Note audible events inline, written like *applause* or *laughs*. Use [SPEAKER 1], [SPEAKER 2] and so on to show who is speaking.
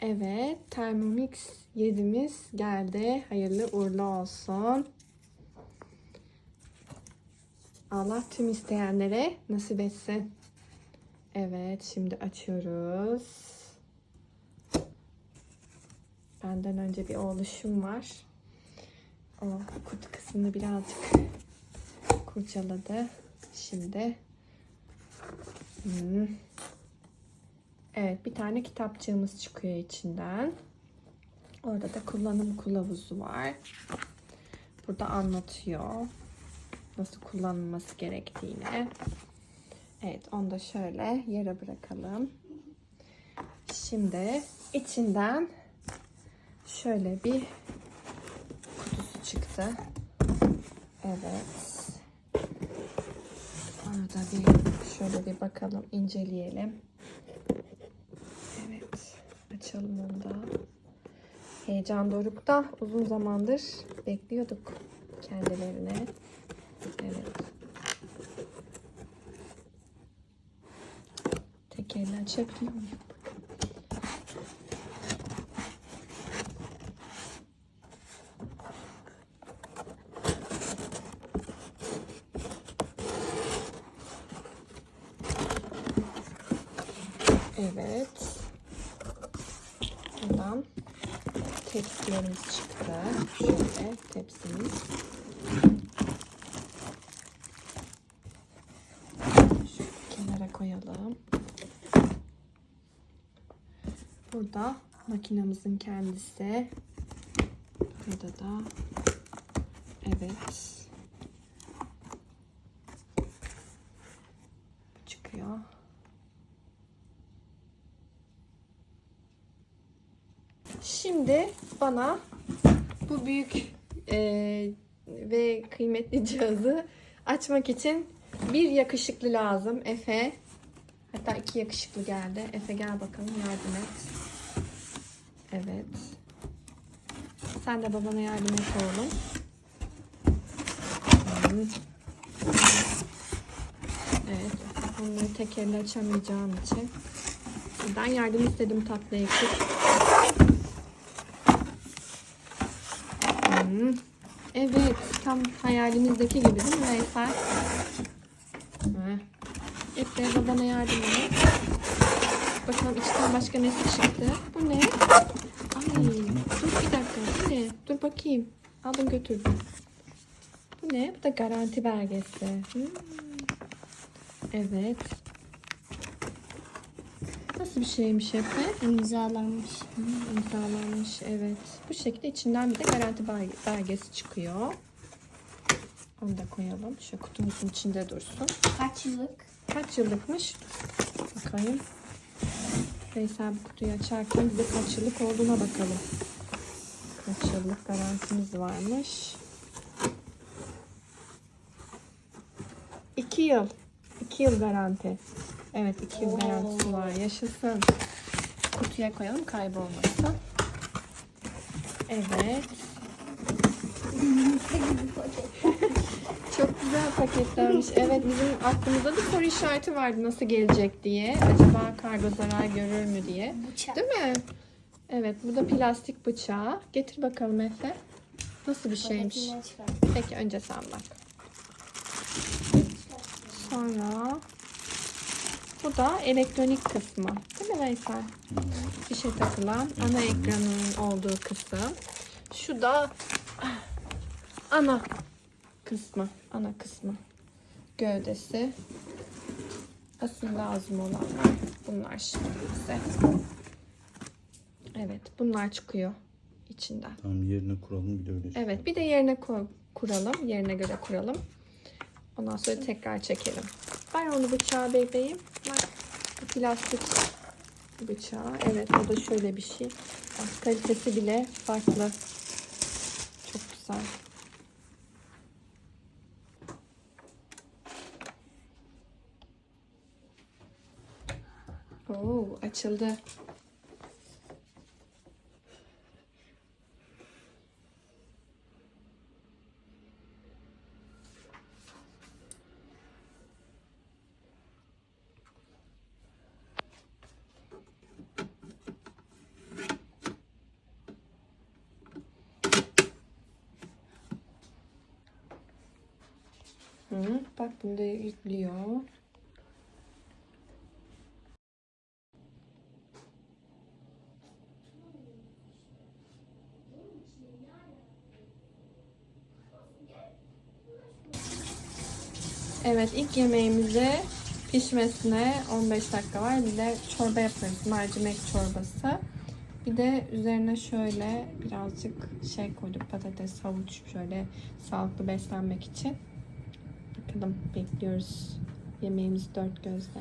[SPEAKER 1] Evet, Thermomix 7'miz geldi. Hayırlı uğurlu olsun. Allah tüm isteyenlere nasip etsin. Evet, şimdi açıyoruz. Benden önce bir oluşum var. O kutu kısmını birazcık kurcaladı. Şimdi hmm. Evet, bir tane kitapçığımız çıkıyor içinden. Orada da kullanım kılavuzu var. Burada anlatıyor nasıl kullanılması gerektiğini. Evet, onu da şöyle yere bırakalım. Şimdi içinden şöyle bir kutusu çıktı. Evet. Onu da bir şöyle bir bakalım, inceleyelim. Açalım onu da. Heyecan dorukta uzun zamandır bekliyorduk kendilerine. Evet. Tek elle açabiliyor muyum? Evet. Buradan tepsilerimiz çıktı. Şöyle tepsimiz. Şöyle kenara koyalım. Burada makinamızın kendisi. Burada da evet. Çıkıyor. Şimdi bana bu büyük eee, ve kıymetli cihazı açmak için bir yakışıklı lazım. Efe. Hatta iki yakışıklı geldi. Efe gel bakalım yardım et. Evet. Sen de babana yardım et oğlum. Evet. Onları tek elle açamayacağım için. Ben yardım istedim tatlı ekip. Hmm. Evet, tam hayalimizdeki gibi değil mi Veysel? Efe babana yardım et. Bakalım içten başka ne çıktı? Bu ne? Ay, dur bir dakika. Bu ne? Dur bakayım. Aldım götürdüm. Bu ne? Bu da garanti belgesi. Hmm. Evet. Nasıl bir şeymiş Efe?
[SPEAKER 2] İmzalanmış.
[SPEAKER 1] Hmm, imzalanmış evet. Bu şekilde içinden bir de garanti belge- belgesi çıkıyor. Onu da koyalım. Şu kutumuzun içinde dursun.
[SPEAKER 2] Kaç yıllık?
[SPEAKER 1] Kaç yıllıkmış? Bakayım. Veysel bu kutuyu açarken bize kaç yıllık olduğuna bakalım. Kaç yıllık garantimiz varmış. 2 yıl. 2 yıl garanti. Evet 2 yıl
[SPEAKER 2] Oo.
[SPEAKER 1] garantisi var. Yaşasın. Kutuya koyalım kaybolmasın. Evet. *laughs* Çok güzel paketlenmiş. Evet bizim aklımızda da soru işareti vardı nasıl gelecek diye. Acaba kargo zarar görür mü diye.
[SPEAKER 2] Bıçak.
[SPEAKER 1] Değil mi? Evet bu da plastik bıçağı. Getir bakalım Efe. Nasıl bir şeymiş? Peki önce sen bak. Sonra bu da elektronik kısmı. Değil mi Veysel? Fişe takılan ana ekranın olduğu kısım. Şu da ana kısmı. Ana kısmı. Gövdesi. Asıl lazım olanlar bunlar şimdi bize. Evet bunlar çıkıyor içinden.
[SPEAKER 3] Tamam yerine kuralım bir de öyle.
[SPEAKER 1] Evet bir de yerine kuralım. Yerine göre kuralım. Ondan sonra tekrar çekelim. Ver onu bıçağı bebeğim. Ver. Bu Plastik bıçağı. Evet o da şöyle bir şey. Bak, kalitesi bile farklı. Çok güzel. Oo, açıldı. Hı, bak bunu da yüklüyor. Evet ilk yemeğimize pişmesine 15 dakika var. Bir de çorba yaparız. Mercimek çorbası. Bir de üzerine şöyle birazcık şey koyduk. Patates, havuç şöyle sağlıklı beslenmek için. Bakalım bekliyoruz. Yemeğimiz dört gözle.